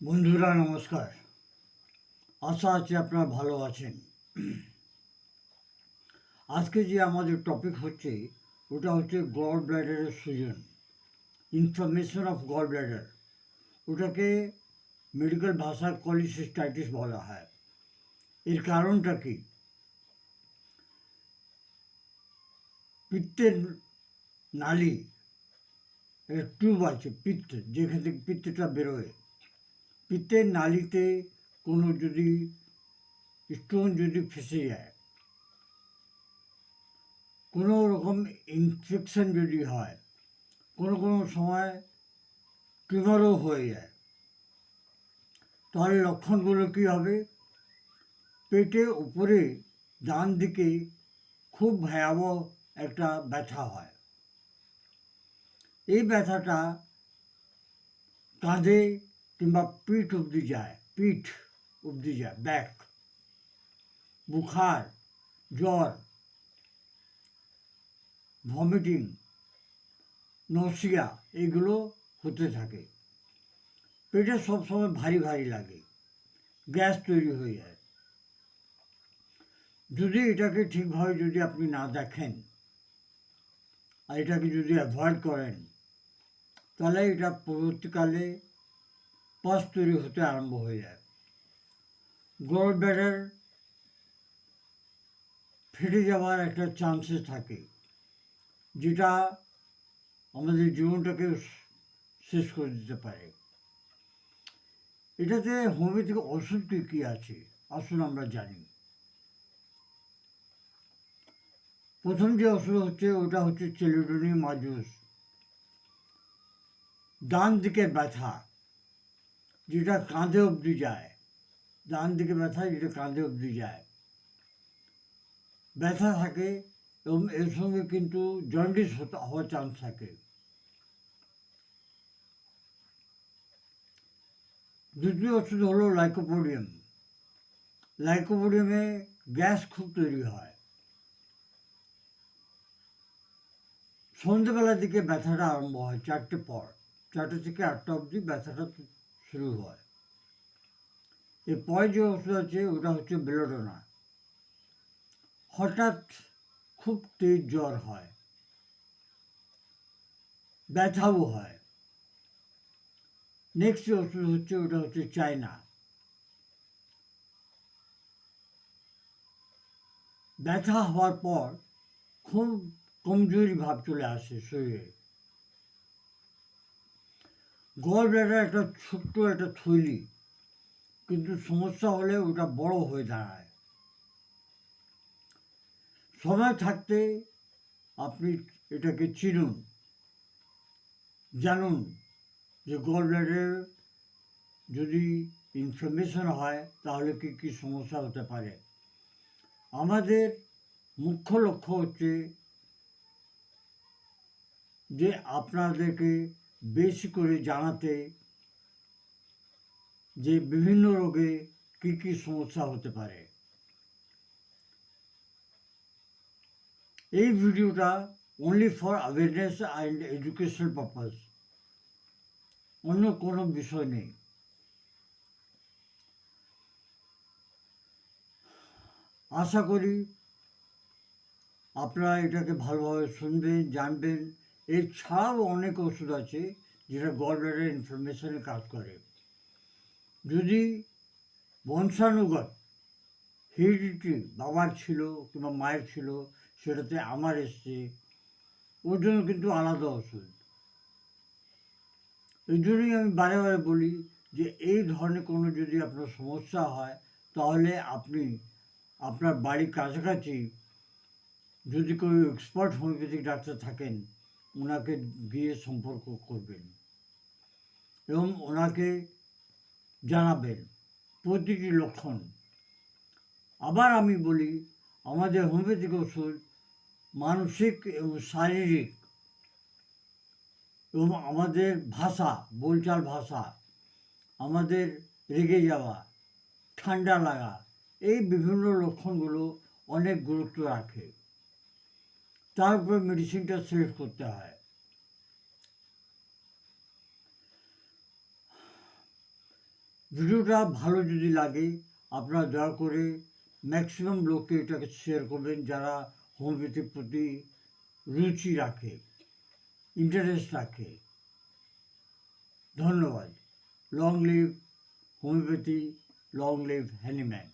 বন্ধুরা, নমস্কার। আশা আছে আপনারা ভালো আছেন। আজকে যে আমাদের টপিক হচ্ছে, ওটা হচ্ছে গড ব্ল্যাডারের সুজন ইনফরমেশন অফ গড ব্ল্যাডার ওটাকে মেডিকেল ভাষায় কলিসিস্টাইটিস বলা হয়। এর কারণটা কি? পিত্তের নালী টিউব আছে, পিত্ত, যেখান থেকে পিত্তটা বেরোয়। পিত্তের নালীতে কোনো যদি স্টোন যদি ফেসে যায়, কোনো রকম ইনফেকশন যদি হয়, কোনো কোনো সময় টিউমারও হয়ে যায়, তাহলে লক্ষণগুলো কী হবে? পেটে উপরে ডান দিকে খুব ভয়াবহ একটা ব্যথা হয়। এই ব্যথাটা কাঁধে কিংবা পিঠ অবধি যায়, পিঠ অবধি যায় ব্যাক বুখার, জ্বর ভমিটিং নসিয়া এগুলো হতে থাকে। পেটে সবসময় ভারী ভারী লাগে, গ্যাস তৈরি হয়ে যায়। যদি এটাকে ঠিকভাবে যদি আপনি না দেখেন আর এটাকে যদি অ্যাভয়েড করেন, তাহলে এটা পরবর্তীকালে পাস তৈরি হতে আরম্ভ হয়ে যায়। গোল ব্যাডার ফেটে যাওয়ার একটা চান্সেস থাকে, যেটা আমাদের জীবনটাকে শেষ করে দিতে পারে। এটাতে হোমিওপ্যাথিক ওষুধ কী কী আছে? আসুন আমরা জানি। প্রথম যে ওষুধ হচ্ছে, ওটা হচ্ছে চেলিডোনি মাজুস ডান দিকে ব্যথা। যেটা কাঁধে অবধি যায়, ডান দিকে ব্যথা, যেটা কাঁধে অবধি যায়। ব্যথা থাকে এবং এর সঙ্গে কিন্তু জন্ডিস হওয়ার চান্স থাকে। দ্বিতীয় ওষুধ হলো লাইকোপোডিয়াম লাইকোপোডিয়ামে গ্যাস খুব তৈরি হয়। সন্ধ্যেবেলার দিকে ব্যথাটা আরম্ভ হয়, চারটে পর। চারটে থেকে আটটা অবধি ব্যথাটা শুরু হয়। এরপরে যে ওষুধ আছে ওটা হচ্ছে বেলোডোনা। হঠাৎ খুব তেজ জ্বর হয়। ব্যথাও হয়। নেক্সট যে ওষুধ হচ্ছে ওটা হচ্ছে চায়না। ব্যথা হওয়ার পর খুব কমজোরি ভাব চলে আসে শরীরে। গল ব্লাডার একটা ছোট্ট একটা থৈলি। কিন্তু সমস্যা হলে ওটা বড় হয়ে দাঁড়ায়। সময় থাকতে আপনি এটাকে চিনুন, জানুন যে গল যদি ইনফ্লামেশন হয়, তাহলে কি কি সমস্যা হতে পারে? আমাদের মুখ্য লক্ষ্য হচ্ছে যে আপনাদেরকে বেশি করে জানাতে যে বিভিন্ন রোগে কী কী সমস্যা হতে পারে। এই ভিডিওটা only for awareness and education purpose অন্য কোনো বিষয় নেই। আশা করি আপনারা এটাকে ভালোভাবে শুনবেন, জানবেন। এছাড়াও অনেক ওষুধ আছে যেটা গলব্লাডার ইনফরমেশনে কাজ করে। যদি বংশানুগত হেরিডিটি বাবার ছিল কিংবা মায়ের ছিল, সেটাতে আমার এসছে, ওর জন্য কিন্তু আলাদা ওষুধ। এই জন্যই আমি বারে বারে বলি যে, এই ধরনের কোনো যদি আপনার সমস্যা হয়, তাহলে আপনি আপনার বাড়ির কাছাকাছি যদি কেউ এক্সপার্ট হোমিওপ্যাথিক ডাক্তার থাকেন ওনাকে গিয়ে সম্পর্ক করবেন এবং ওনাকে জানাবেন প্রতিটি লক্ষণ। আবার আমি বলি, আমাদের হোমিওপ্যাথিক ওষুধ মানসিক এবং শারীরিক এবং আমাদের ভাষা, বোলচাল ভাষা, আমাদের রেগে যাওয়া, ঠান্ডা লাগা, এই বিভিন্ন লক্ষণগুলো অনেক গুরুত্ব রাখে। তার মেডিসিনটা সিলেক্ট করতে হয়। ভিডিওটা ভালো যদি লাগে, আপনারা দয়া করে ম্যাক্সিমাম লোককে এটাকে শেয়ার করবেন যারা হোমিওপ্যাথির প্রতি রুচি রাখে ইন্টারেস্ট রাখে। ধন্যবাদ। Long live homeopathy long live Hahnemann